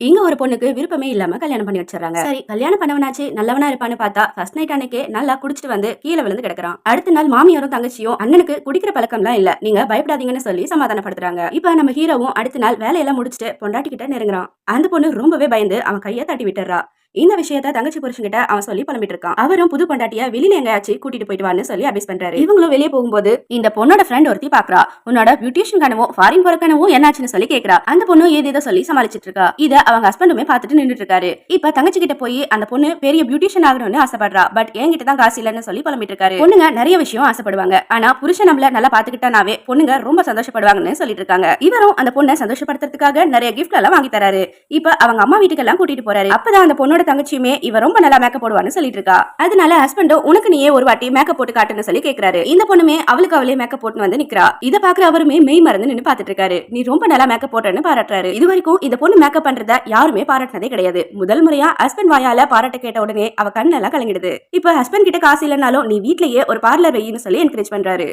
இங்க ஒரு பொண்ணுக்கு விருப்பமே இல்லாம கல்யாணம் பண்ணி வச்சிடறாங்க. சரி. கல்யாணம் பண்ணவனாச்சு நல்லவனா இருப்பான்னு பார்த்தா ஃபர்ஸ்ட் நைட் அன்னைக்கே நல்லா குடிச்சிட்டு வந்து கீழே விழுந்து கிடக்குறான். அடுத்த நாள் மாமியாரும் தங்கச்சியும் அண்ணனுக்கு குடிக்கிற பழக்கம்லாம் இல்ல. நீங்க பயப்படாதீங்கன்னு சொல்லி சமாதானப்படுத்துறாங்க. இப்ப நம்ம ஹீரோவும் அடுத்த நாள் வேலையெல்லாம் முடிச்சுட்டு பொண்டாட்டி கிட்ட நெருங்குறான். அந்த பொண்ணு ரொம்பவே பயந்து அவன் கையை தட்டி விட்டுறா இந்த விஷயத்த தங்கச்சி புருஷன்கிட்ட அவன் சொல்லி புலம்பிட்டு இருக்கான். அவரும் புது பொண்டாட்டிய வெளியில எங்கேயாச்சும் கூட்டிட்டு போயிட்டு வான்னு சொல்லி அட்வைஸ் பண்றாரு. இவங்களும் வெளியே போகும்போது இந்த பொண்ணோட ஃப்ரெண்ட் ஒருத்தி பாக்குறா. உன்னோட பியூட்டிஷியன் கனவும் ஃபாரின் போற கனவும் என்னாச்சுன்னு சொல்லி கேக்குறா. அந்த பொண்ணு ஏதேதோ சொல்லி சமாளிச்சிட்டு இருக்கா. இத அவங்க ஹஸ்பண்டுமே பார்த்துட்டு நின்றுட்டு இருக்காரு. இப்ப தங்கச்சி கிட்ட போய் அந்த பொண்ணு பெரிய பியூட்டிஷியன் ஆகணும்னு ஆசைப்படுறா. பட் என்கிட்ட தான் காசு இல்லைன்னு சொல்லி புலம்பிட்டு இருக்காரு. பொண்ணுங்க நிறைய விஷயம் ஆசைப்படுவாங்க. ஆனா புருஷன் நம்மள நல்லா பாத்துக்கிட்டானாவே பொண்ணுங்க ரொம்ப சந்தோஷப்படுவாங்கன்னு சொல்லிட்டு இருக்காங்க. இவரும் அந்த பொண்ணை சந்தோஷப்படுத்துறதுக்காக நிறைய கிஃப்ட் எல்லாம் வாங்கி தராரு. இப்ப அவங்க அம்மா வீட்டுக்கெல்லாம் கூட்டிட்டு போறாரு. அப்பதான் அந்த பொண்ணு பொண்ணோட தங்கச்சியுமே இவ ரொம்ப நல்லா மேக்கப் போடுவான்னு சொல்லிட்டு இருக்கா அதனால ஹஸ்பண்டோ உனக்கு நீயே ஒரு வாட்டி மேக்கப் போட்டு காட்டுன்னு சொல்லி கேக்குறாரு. இந்த பொண்ணுமே அவளுக்கு அவளே மேக்கப் போட்டு வந்து நிக்கிறா. இத பாக்குற அவருமே மெய் மறந்து நின்னு பாத்துட்டு இருக்காரு நீ ரொம்ப நல்லா மேக்கப் போட்டேன்னு பாராட்டுறாரு. இது வரைக்கும் இந்த பொண்ணு மேக்கப் பண்றத யாருமே பாராட்டினதே கிடையாது. முதல் முறையா ஹஸ்பண்ட் வாயால பாராட்ட கேட்ட உடனே அவ கண்ணெல்லாம் கலங்கிடுது. இப்ப ஹஸ்பண்ட் கிட்ட காசு இல்லைனாலும் நீ வீட்லயே ஒரு பார்லர் வையின்னு சொல்லி என்கரேஜ் பண்றாரு.